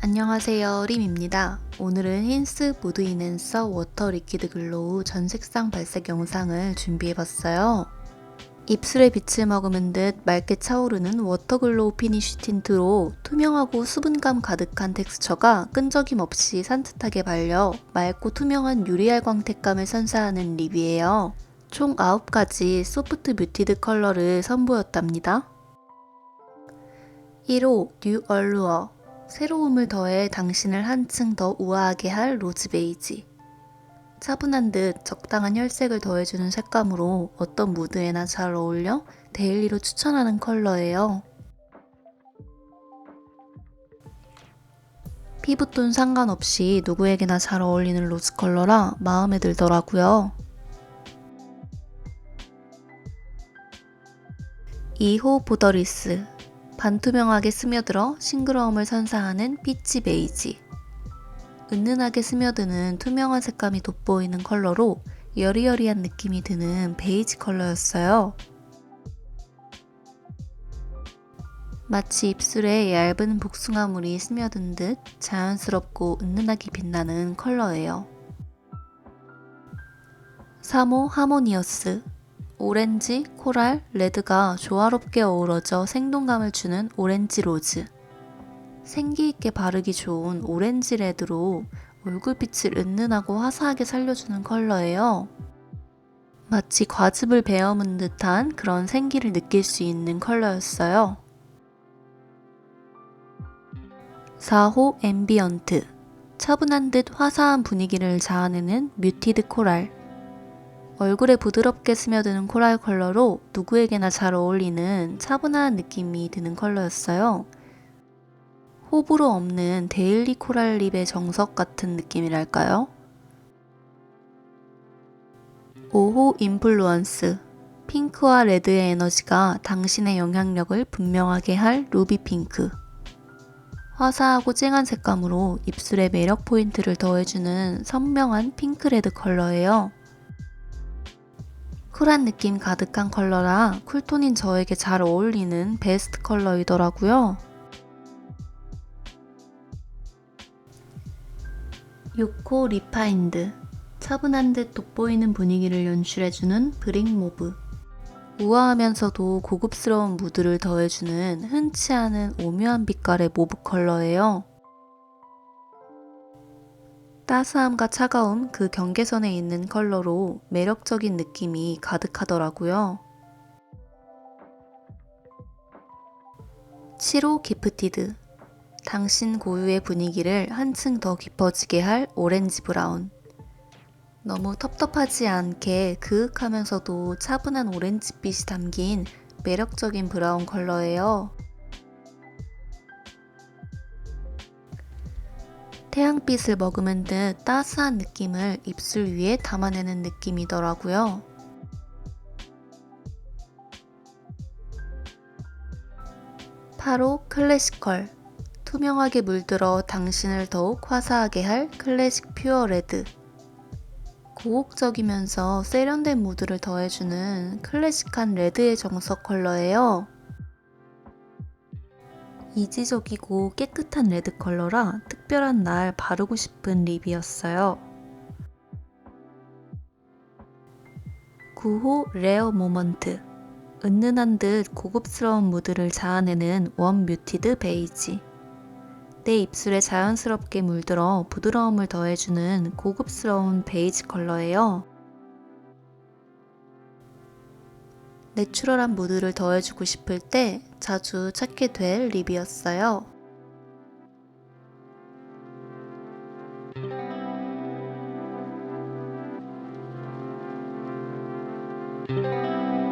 안녕하세요 림입니다. 오늘은 힌스 무드 인앤서 워터 리퀴드 글로우 전 색상 발색 영상을 준비해봤어요. 입술에 빛을 머금은 듯 맑게 차오르는 워터 글로우 피니쉬 틴트로 투명하고 수분감 가득한 텍스처가 끈적임 없이 산뜻하게 발려 맑고 투명한 유리알 광택감을 선사하는 립이에요. 총 9가지 소프트 뮤티드 컬러를 선보였답니다. 1호 뉴 얼루어 새로움을 더해 당신을 한층 더 우아하게 할 로즈 베이지. 차분한 듯 적당한 혈색을 더해주는 색감으로 어떤 무드에나 잘 어울려 데일리로 추천하는 컬러예요. 피부톤 상관없이 누구에게나 잘 어울리는 로즈 컬러라 마음에 들더라고요. 2호 보더리스 반투명하게 스며들어 싱그러움을 선사하는 피치 베이지. 은은하게 스며드는 투명한 색감이 돋보이는 컬러로 여리여리한 느낌이 드는 베이지 컬러였어요. 마치 입술에 얇은 복숭아물이 스며든 듯 자연스럽고 은은하게 빛나는 컬러예요. 3호 하모니어스 오렌지, 코랄, 레드가 조화롭게 어우러져 생동감을 주는 오렌지 로즈. 생기 있게 바르기 좋은 오렌지 레드로 얼굴빛을 은은하고 화사하게 살려주는 컬러예요. 마치 과즙을 베어문 듯한 그런 생기를 느낄 수 있는 컬러였어요. 4호 앰비언트. 차분한 듯 화사한 분위기를 자아내는 뮤티드 코랄. 얼굴에 부드럽게 스며드는 코랄 컬러로 누구에게나 잘 어울리는 차분한 느낌이 드는 컬러였어요. 호불호 없는 데일리 코랄 립의 정석 같은 느낌이랄까요? 5호 인플루언스 핑크와 레드의 에너지가 당신의 영향력을 분명하게 할 루비 핑크 화사하고 쨍한 색감으로 입술에 매력 포인트를 더해주는 선명한 핑크레드 컬러예요. 쿨한 느낌 가득한 컬러라 쿨톤인 저에게 잘 어울리는 베스트 컬러이더라고요. 6호 리파인드 차분한 듯 돋보이는 분위기를 연출해주는 브릭 모브 우아하면서도 고급스러운 무드를 더해주는 흔치 않은 오묘한 빛깔의 모브 컬러예요. 따스함과 차가움 그 경계선에 있는 컬러로 매력적인 느낌이 가득하더라고요. 7호 기프티드 당신 고유의 분위기를 한층 더 깊어지게 할 오렌지 브라운 너무 텁텁하지 않게 그윽하면서도 차분한 오렌지빛이 담긴 매력적인 브라운 컬러예요. 태양빛을 머금은 듯 따스한 느낌을 입술 위에 담아내는 느낌이더라고요. 바로 클래시컬. 투명하게 물들어 당신을 더욱 화사하게 할 클래식 퓨어 레드. 고혹적이면서 세련된 무드를 더해주는 클래식한 레드의 정석 컬러예요. 이지적이고 깨끗한 레드 컬러라 특별한 날 바르고 싶은 립이었어요. 9호 레어 모먼트 은은한 듯 고급스러운 무드를 자아내는 원 뮤티드 베이지 내 입술에 자연스럽게 물들어 부드러움을 더해주는 고급스러운 베이지 컬러예요. 내추럴한 무드를 더해주고 싶을 때 자주 찾게 될 립이었어요.